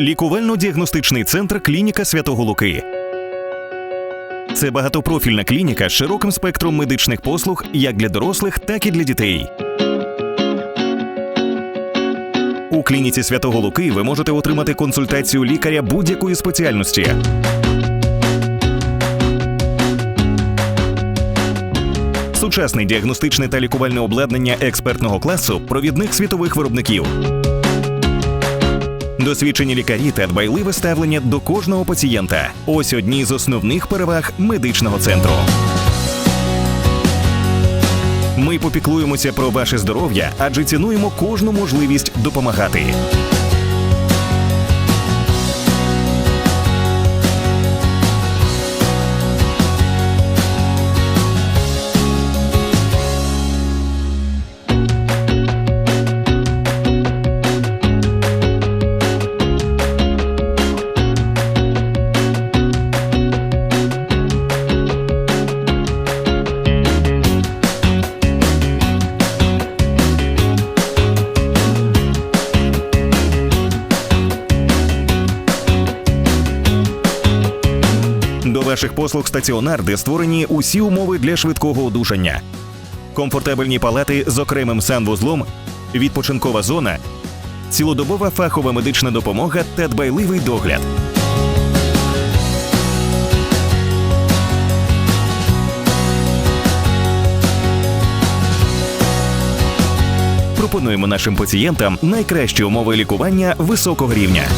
Лікувально-діагностичний центр клініка Святого Луки. Це багатопрофільна клініка з широким спектром медичних послуг як для дорослих, так і для дітей. У клініці Святого Луки ви можете отримати консультацію лікаря будь-якої спеціальності. Сучасне діагностичне та лікувальне обладнання експертного класу провідних світових виробників. Досвідчені лікарі та дбайливе ставлення до кожного пацієнта. Ось одні з основних переваг медичного центру. Ми попіклуємося про ваше здоров'я, адже цінуємо кожну можливість допомагати. До ваших послуг стаціонар, де створені усі умови для швидкого одужання, комфортабельні палати з окремим санвузлом, відпочинкова зона, цілодобова фахова медична допомога та дбайливий догляд. Пропонуємо нашим пацієнтам найкращі умови лікування високого рівня.